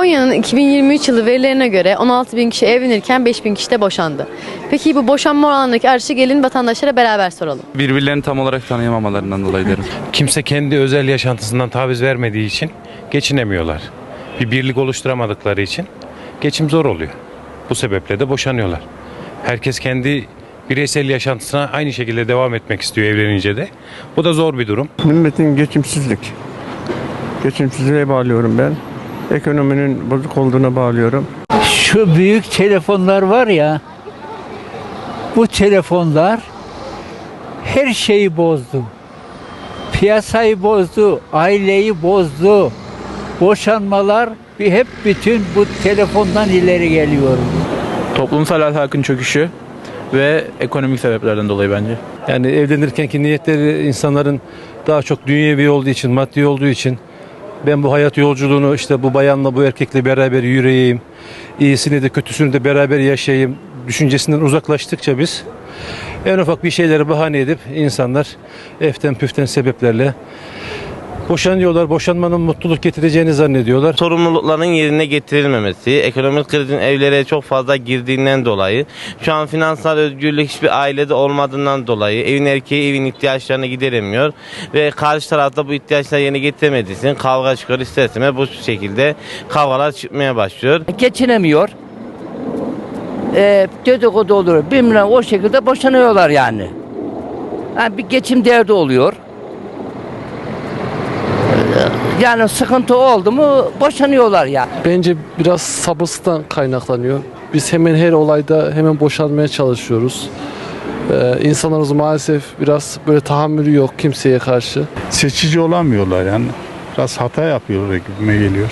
Konya'nın 2023 yılı verilerine göre 16 bin kişi evlenirken 5 bin kişi de boşandı. Peki bu boşanma oranındaki artışı gelin vatandaşlara beraber soralım. Birbirlerini tam olarak tanıyamamalarından dolayı derim. Kimse kendi özel yaşantısından taviz vermediği için geçinemiyorlar. Bir birlik oluşturamadıkları için geçim zor oluyor. Bu sebeple de boşanıyorlar. Herkes kendi bireysel yaşantısına aynı şekilde devam etmek istiyor evlenince de. Bu da zor bir durum. Milletin geçimsizlik. Geçimsizliğe bağlıyorum ben. Ekonominin bozuk olduğuna bağlıyorum. Şu büyük telefonlar var ya, bu telefonlar her şeyi bozdu. Piyasayı bozdu, aileyi bozdu. Boşanmalar bir hep bütün bu telefondan ileri geliyor. Toplumsal ahlakın çöküşü ve ekonomik sebeplerden dolayı bence. Yani evlenirkenki niyetleri insanların daha çok dünyevi olduğu için, maddi olduğu için ben bu hayat yolculuğunu işte bu bayanla bu erkekle beraber yürüyeyim, iyisini de kötüsünü de beraber yaşayayım düşüncesinden uzaklaştıkça biz en ufak bir şeyleri bahane edip insanlar eften püften sebeplerle boşanıyorlar. Boşanmanın mutluluk getireceğini zannediyorlar. sorumlulukların yerine getirilmemesi, ekonomik krizin evlere çok fazla girdiğinden dolayı, şu an finansal özgürlük hiçbir ailede olmadığından dolayı evin erkeği evin ihtiyaçlarını gideremiyor ve karşı tarafta bu ihtiyaçları yerine getiremediği için kavga çıkıyor ister istemez bu şekilde kavgalar çıkmaya başlıyor. geçinemiyor. Ee, dedikodu olur. Bilmem o şekilde boşanıyorlar yani. Yani bir geçim derdi oluyor. Yani sıkıntı oldu mu boşanıyorlar ya. Bence biraz sabırsızdan kaynaklanıyor. Biz hemen her olayda hemen boşanmaya çalışıyoruz. Ee, insanlarımız maalesef biraz böyle tahammülü yok kimseye karşı. seçici olamıyorlar yani. Biraz hata yapıyorlar gibime geliyor.